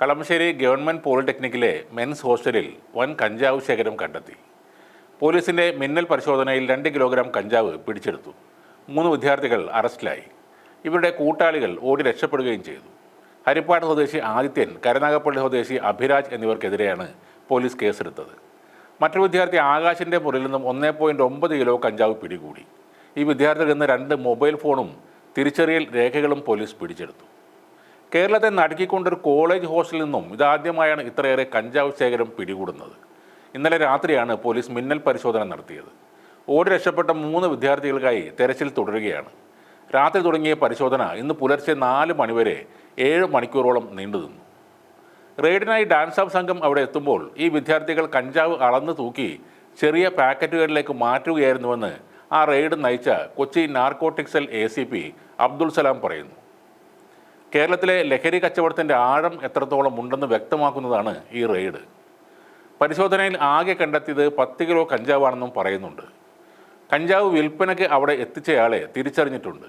Kalamassery government പോളിടെക്നിക്കിലെ men's ഹോസ്റ്റലിൽ വൻ കഞ്ചാവ് ശേഖരം കണ്ടെത്തി. പോലീസിന്റെ മിന്നൽ പരിശോധനയിൽ രണ്ട് കിലോഗ്രാം കഞ്ചാവ് പിടിച്ചെടുത്തു. മൂന്ന് വിദ്യാർത്ഥികൾ അറസ്റ്റിലായി. ഇവരുടെ കൂട്ടാളികൾ ഓടി രക്ഷപ്പെടുകയും ചെയ്തു. ഹരിപ്പാട് സ്വദേശി ആദിത്യൻ കരുനാഗപ്പള്ളി സ്വദേശി അഭിരാജ് എന്നിവർക്കെതിരെയാണ് പോലീസ് കേസെടുത്തത്. മറ്റൊരു വിദ്യാർത്ഥി ആകാശിന്റെ മുറിയിൽ നിന്നും ഒന്നേ പോയിന്റ് ഒമ്പത് കിലോ കഞ്ചാവ് പിടികൂടി. ഈ വിദ്യാർത്ഥികളിൽ നിന്ന് രണ്ട് മൊബൈൽ ഫോണും തിരിച്ചറിയൽ രേഖകളും പോലീസ് പിടിച്ചെടുത്തു. കേരളത്തെ നടുക്കിക്കൊണ്ടൊരു കോളേജ് ഹോസ്റ്റലിൽ നിന്നും ഇതാദ്യമായാണ് ഇത്രയേറെ കഞ്ചാവ് ശേഖരം പിടികൂടുന്നത്. ഇന്നലെ രാത്രിയാണ് പോലീസ് മിന്നൽ പരിശോധന നടത്തിയത്. ഓടി രക്ഷപ്പെട്ട മൂന്ന് വിദ്യാർത്ഥികൾക്കായി തെരച്ചിൽ തുടരുകയാണ്. രാത്രി തുടങ്ങിയ പരിശോധന ഇന്ന് പുലർച്ചെ നാല് മണിവരെ ഏഴ് മണിക്കൂറോളം നീണ്ടു നിന്നു. റെയ്ഡിനായി ഡാൻസ് ഓഫ് സംഘം അവിടെ എത്തുമ്പോൾ ഈ വിദ്യാർത്ഥികൾ കഞ്ചാവ് അളന്നു തൂക്കി ചെറിയ പാക്കറ്റുകളിലേക്ക് മാറ്റുകയായിരുന്നുവെന്ന് ആ റെയ്ഡ് നയിച്ച Kochi narcotic cell A C P Abdul Salam പറയുന്നു. കേരളത്തിലെ ലഹരി കച്ചവടത്തിന്റെ ആഴം എത്രത്തോളം ഉണ്ടെന്ന് വ്യക്തമാക്കുന്നതാണ് ഈ റെയ്ഡ്. പരിശോധനയിൽ ആകെ കണ്ടെത്തിയത് പത്ത് കിലോ കഞ്ചാവാണെന്നും പറയുന്നുണ്ട്. കഞ്ചാവ് വിൽപ്പനയ്ക്ക് അവിടെ എത്തിച്ചയാളെ തിരിച്ചറിഞ്ഞിട്ടുണ്ട്.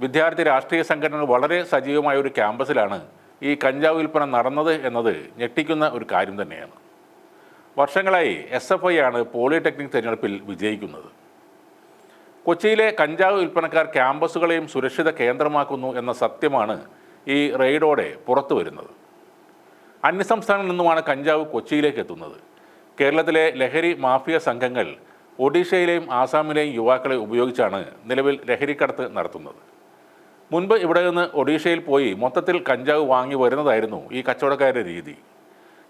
വിദ്യാർത്ഥി രാഷ്ട്രീയ സംഘടനകൾ വളരെ സജീവമായ ഒരു ക്യാമ്പസിലാണ് ഈ കഞ്ചാവ് വിൽപ്പന നടന്നത് എന്നത് ഞെട്ടിക്കുന്ന ഒരു കാര്യം തന്നെയാണ്. വർഷങ്ങളായി എസ് എഫ് ഐ ആണ് പോളിടെക്നിക് തിരഞ്ഞെടുപ്പിൽ വിജയിക്കുന്നത്. കൊച്ചിയിലെ കഞ്ചാവ് വിൽപ്പനക്കാർ ക്യാമ്പസുകളെയും സുരക്ഷിത കേന്ദ്രമാക്കുന്നു എന്ന സത്യമാണ് ഈ റെയ്ഡോടെ പുറത്തു വരുന്നത്. അന്യസംസ്ഥാനങ്ങളിൽ നിന്നുമാണ് കഞ്ചാവ് കൊച്ചിയിലേക്ക് എത്തുന്നത്. കേരളത്തിലെ ലഹരി മാഫിയ സംഘങ്ങൾ ഒഡീഷയിലെയും ആസാമിലെയും യുവാക്കളെ ഉപയോഗിച്ചാണ് നിലവിൽ ലഹരിക്കടത്ത് നടത്തുന്നത്. മുൻപ് ഇവിടെ നിന്ന് ഒഡീഷയിൽ പോയി മൊത്തത്തിൽ കഞ്ചാവ് വാങ്ങി വരുന്നതായിരുന്നു ഈ കച്ചവടക്കാരുടെ രീതി.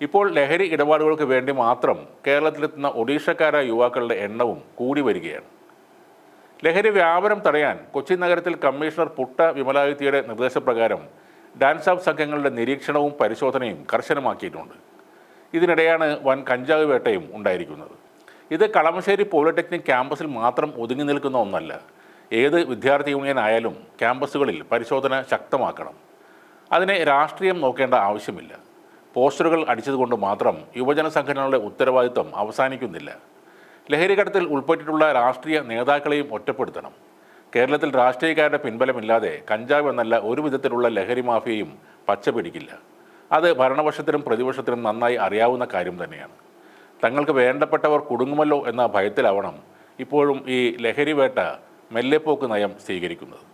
ഇപ്പോൾ ലഹരി ഇടപാടുകൾക്ക് വേണ്ടി മാത്രം കേരളത്തിലെത്തുന്ന ഒഡീഷക്കാരായ യുവാക്കളുടെ എണ്ണവും കൂടി വരികയാണ്. ലഹരി വ്യാപനം തടയാൻ കൊച്ചി നഗരത്തിൽ കമ്മീഷണർ പുട്ട വിമലായുത്തിയുടെ നിർദ്ദേശപ്രകാരം ഡാൻസ് ഓഫ് സംഘങ്ങളുടെ നിരീക്ഷണവും പരിശോധനയും കർശനമാക്കിയിട്ടുണ്ട്. ഇതിനിടെയാണ് വൻ കഞ്ചാവ് വേട്ടയും ഉണ്ടായിരിക്കുന്നത്. ഇത് കളമശ്ശേരി പോളിടെക്നിക് ക്യാമ്പസിൽ മാത്രം ഒതുങ്ങി നിൽക്കുന്ന ഒന്നല്ല. ഏത് വിദ്യാർത്ഥി യൂണിയൻ ആയാലും ക്യാമ്പസുകളിൽ പരിശോധന ശക്തമാക്കണം. അതിനെ രാഷ്ട്രീയം നോക്കേണ്ട ആവശ്യമില്ല. പോസ്റ്ററുകൾ അടിച്ചതുകൊണ്ട് മാത്രം യുവജന സംഘടനകളുടെ ഉത്തരവാദിത്വം അവസാനിക്കുന്നില്ല. ലഹരികടത്തിൽ ഉൾപ്പെട്ടിട്ടുള്ള രാഷ്ട്രീയ നേതാക്കളെയും ഒറ്റപ്പെടുത്തണം. കേരളത്തിൽ രാഷ്ട്രീയക്കാരുടെ പിൻബലമില്ലാതെ കഞ്ചാവ് എന്നല്ല ഒരു വിധത്തിലുള്ള ലഹരി മാഫിയയും പച്ച പിടിക്കില്ല അത് ഭരണപക്ഷത്തിനും പ്രതിപക്ഷത്തിനും നന്നായി അറിയാവുന്ന കാര്യം തന്നെയാണ്. തങ്ങൾക്ക് വേണ്ടപ്പെട്ടവർ കുടുങ്ങുമല്ലോ എന്ന ഭയത്തിലാവണം ഇപ്പോഴും ഈ ലഹരി വേട്ട മെല്ലെപ്പോക്ക് നയം സ്വീകരിക്കുന്നത്.